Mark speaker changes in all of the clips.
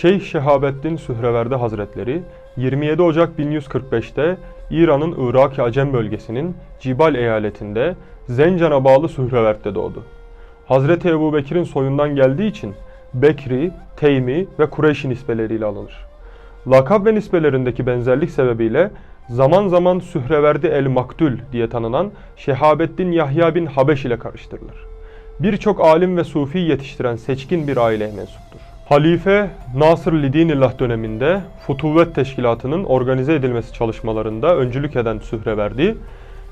Speaker 1: Şeyh Şehabettin Sühreverdi Hazretleri 27 Ocak 1145'te İran'ın Irak-ı Acem bölgesinin Cibal eyaletinde Zencan'a bağlı Sührevert'te doğdu. Hazreti Ebu Bekir'in soyundan geldiği için Bekri, Teymi ve Kureyş'i nispeleriyle alınır. Lakab ve nispelerindeki benzerlik sebebiyle zaman zaman Sühreverdi el-Maktül diye tanınan Şehabettin Yahya bin Habeş ile karıştırılır. Birçok alim ve sufi yetiştiren seçkin bir aileye mensuptur. Halife Nasır Lidinillah döneminde Futuvet Teşkilatı'nın organize edilmesi çalışmalarında öncülük eden Sühreverdi,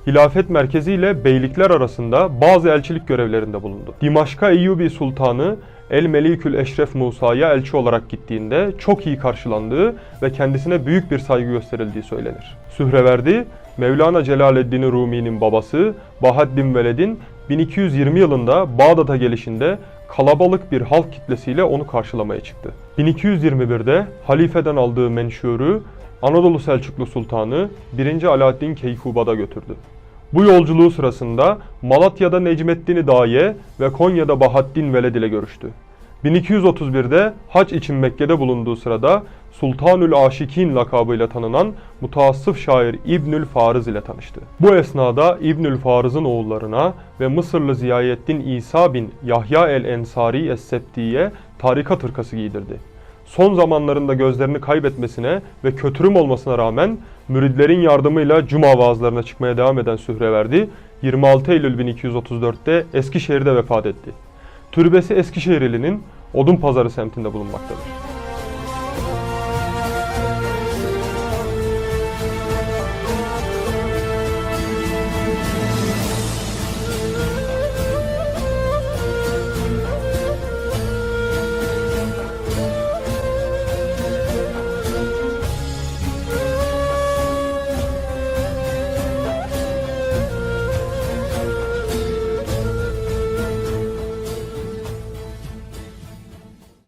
Speaker 1: hilafet merkezi ile beylikler arasında bazı elçilik görevlerinde bulundu. Dimaşk'a Eyyubi Sultanı El Melikül Eşref Musa'ya elçi olarak gittiğinde çok iyi karşılandığı ve kendisine büyük bir saygı gösterildiği söylenir. Sühreverdi, Mevlana Celaleddin Rumi'nin babası Bahaddin Veled'in 1220 yılında Bağdat'a gelişinde kalabalık bir halk kitlesiyle onu karşılamaya çıktı. 1221'de halifeden aldığı menşuru Anadolu Selçuklu Sultanı 1. Alaaddin Keykubat'a götürdü. Bu yolculuğu sırasında Malatya'da Necmettin Daye ve Konya'da Bahaddin Veled ile görüştü. 1231'de hac için Mekke'de bulunduğu sırada Sultanül Aşikin lakabıyla tanınan mutaassıf şair İbnül Farız ile tanıştı. Bu esnada İbnül Farız'ın oğullarına ve Mısırlı Ziyaettin İsa bin Yahya el-Ensari Es-Septi'ye tarikat hırkası giydirdi. Son zamanlarında gözlerini kaybetmesine ve kötürüm olmasına rağmen müridlerin yardımıyla cuma vaazlarına çıkmaya devam eden Sühreverdi 26 Eylül 1234'te Eskişehir'de vefat etti. Türbesi Eskişehirli'nin Odunpazarı semtinde bulunmaktadır.